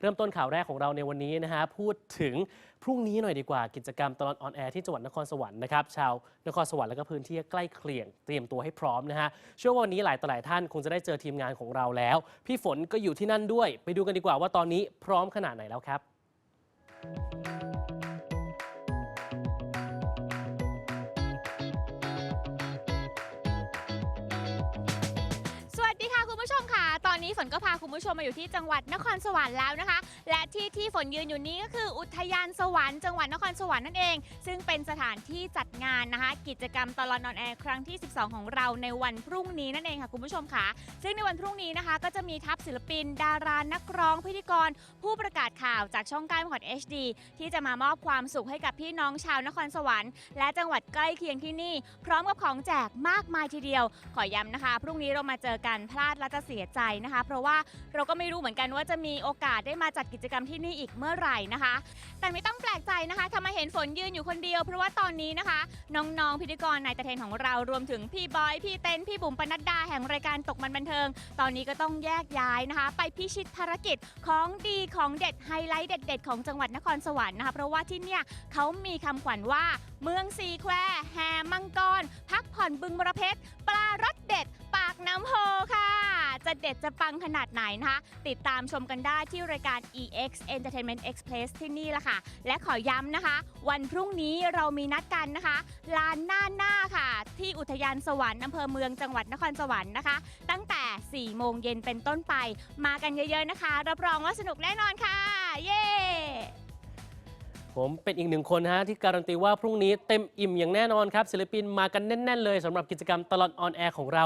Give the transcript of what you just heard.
เริ่มต้นข่าวแรกของเราในวันนี้นะฮะพูดถึงพรุ่งนี้หน่อยดีกว่ากิจกรรมตลอดออนแอร์ที่จังหวัดนครสวรรค์นะครับชาวนครสวรรค์และก็พื้นที่ใกล้เคียงเตรียมตัวให้พร้อมนะฮะเชื่อว่าวันนี้หลายต่อหลายท่านคงจะได้เจอทีมงานของเราแล้ว พี่ฝนก็อยู่ที่นั่นด้วย ไปดูกันดีกว่าว่าตอนนี้พร้อมขนาดไหนแล้วครับส นี้ฝนก็พาคุณผู้ชมมาอยู่ที่จังหวัดนครสวรรค์แล้วนะคะ และที่ที่ฝนยืนอยู่นี้ก็คืออุทยานสวรรค์จังหวัดนครสวรรค์นั่นเอง ซึ่งเป็นสถานที่จัดงานนะคะ กิจกรรมตลอดนอนแอร์ครั้งที่ 12 ของเราในวันพรุ่งนี้นั่นเองค่ะคุณผู้ชมค่ะ ซึ่งในวันพรุ่งนี้นะคะ ก็จะมีทัพศิลปิน ดารานักร้องพิธีกร ผู้ประกาศข่าวจากช่อง9มหด HD ที่จะมามอบความสุขให้กับพี่น้องชาวนครสวรรค์และจังหวัดใกล้เคียงที่นี่ พร้อมกับของแจกมากมายทีเดียว ขอย้ำนะคะ พรุ่งนี้เรามาเจอกันพลาดแล้วจะเสียใจนะคะเพราะว่าเราก็ไม่รู้เหมือนกันว่าจะมีโอกาสได้มาจัดกิจกรรมที่นี่อีกเมื่อไหร่นะคะ แต่ไม่ต้องแปลกใจนะคะทำไมเห็นฝนยืนอยู่คนเดียว เพราะว่าตอนนี้นะคะ น้องๆพิธีกรนายตะเทนของเรารวมถึงพี่บอยพี่เต้นพี่บุ๋มปนัดดาแห่งรายการตกมันบันเทิง ตอนนี้ก็ต้องแยกย้ายนะคะ ไปพิชิตภารกิจของดีของเด็ดไฮไลท์เด็ด ๆ ของจังหวัดนครสวรรค์นะคะเพราะว่าที่เนี่ยเขามีคำขวัญว่า เมืองสีแควแห่มังกร พักผ่อนบึงบรเพช จะเด็ดจะปังขนาดไหนนะคะ ติดตามชมกันได้ที่รายการ EX Entertainment Express ที่นี่ละค่ะ และขอย้ำนะคะ วันพรุ่งนี้เรามีนัดกันนะคะลานหน้าหน้าค่ะ ที่อุทยานสวรรค์อำเภอเมืองจังหวัดนครสวรรค์นะคะ ตั้งแต่ 4 โมงเย็นเป็นต้นไป มากันเยอะๆนะคะ รับรองว่าสนุกแน่นอนค่ะ เย้ผมเป็นอีกหนึ่งคนนะฮะที่การันตีว่าพรุ่งนี้เต็มอิ่มอย่างแน่นอนครับศิลปินมากันแน่น ๆ เลยสำหรับกิจกรรมตลอดออนแอร์ของเรา